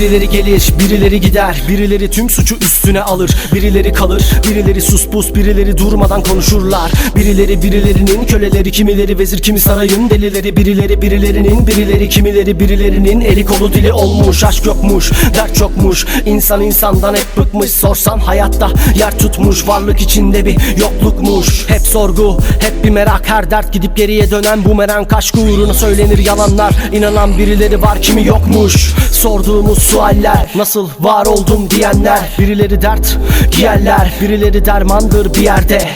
Birileri gelir, birileri gider. Birileri tüm suçu üstüne alır. Birileri kalır, birileri sus pus Birileri durmadan konuşurlar. Birileri birilerinin köleleri Kimileri vezir, kimi sarayın delileri. Birileri birilerinin, birileri kimileri Birilerinin eli kolu dili olmuş. Aşk yokmuş, dert çokmuş. İnsan insandan hep bıkmış. Sorsan hayatta yer tutmuş. Varlık içinde bir yoklukmuş. Hep sorgu, hep bir merak. Her dert gidip geriye dönen bu merak Aşk uğruna söylenir yalanlar. İnanan birileri var kimi yokmuş. Sorduğumuz sualler. Nasıl? Var oldum diyenler. Birileri dert giyerler Birileri dermandır bir yerde.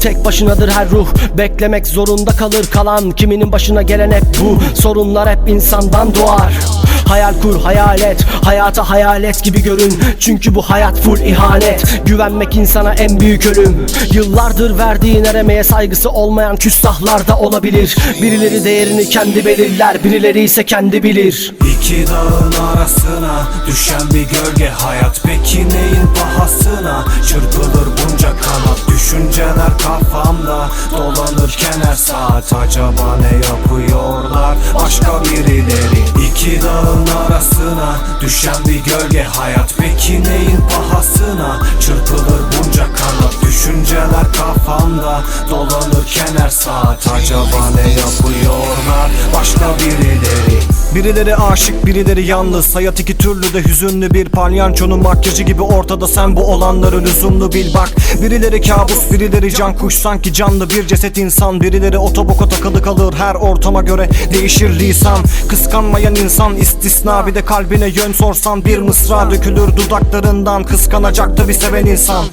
Tek başınadır her ruh. Beklemek zorunda kalır kalan. Kiminin başına gelen hep bu. Sorunlar hep insandan doğar Hayal kur hayal et. Hayata hayalet gibi görün. Çünkü bu hayat full ihanet. Güvenmek insana en büyük ölüm. Yıllardır verdiğin eremeğe saygısı olmayan küstahlar da olabilir. Birileri değerini kendi belirler Birileri ise kendi bilir. İki dağın arasına düşen bir gölge hayat. Peki neyin pahasına? Çırpılır bunca kanat. Düşünceler kafamda dolanırken her saat Acaba ne düşen bir gölge hayat. Peki neyin pahasına? Çırpılır bunca kanat. Düşünceler kafamda dolanırken her saat. Acaba ne yapıyorlar? Başka birileri Birileri aşık birileri yalnız. Hayat iki türlü de hüzünlü bir palyançonun makyajı gibi ortada. Sen bu olanları lüzumlu bil bak. Birileri kabus birileri can kuş. Sanki canlı bir ceset insan. Birileri otoboka takılı kalır. Her ortama göre Değişir lisan. Kıskanmayan insan istisna. Bir de kalbine yön sorsan bir mısra Dökülür dudaklarından. Kıskanacaktı bir seven insan.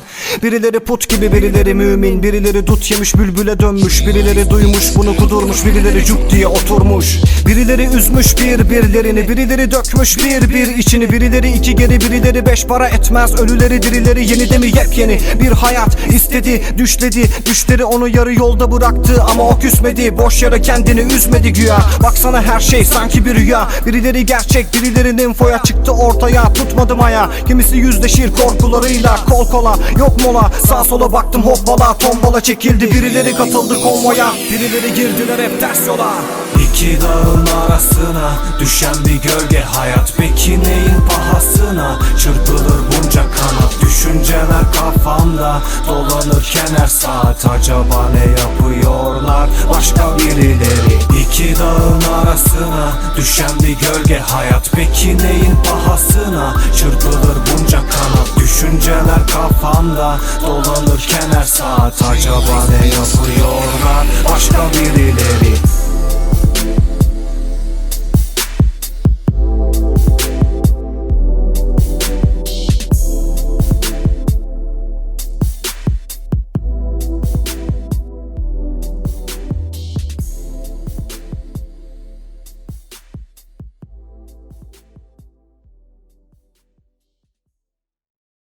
Birileri put gibi birileri mümin. Birileri dut yemiş bülbüle dönmüş. Birileri duymuş bunu kudurmuş. Birileri cuk diye oturmuş. Birileri üzmüş birbirlerini Birileri dökmüş bir bir içini. Birileri iki geri birileri beş para etmez. Ölüleri dirileri yeni de mi? Yepyeni Bir hayat istedi düşledi. Düşleri onu yarı yolda bıraktı Ama o küsmedi. Boş yere kendini üzmedi güya. Baksana her şey sanki bir rüya. Birileri gerçek birilerinin foya çıktı ortaya. Tutmadım aya. Kimisi yüzleşir korkularıyla. Kol kola yok mola. Sağ sola baktım hoppala Tombala çekildi. Birileri katıldı konvoya Birileri girdiler hep ters yola İki dağın arasına düşen bir gölge hayat Peki neyin pahasına? Çırpılır bunca kanat Düşünceler kafamda. Dolanırken her saat Acaba ne yapıyorlar? Başka birileri. İki dağın arasına düşen bir gölge hayat Peki neyin pahasına? Çırpılır bunca kanat Düşünceler kafamda. Dolanırken her saat Acaba ne yapıyorlar? Başka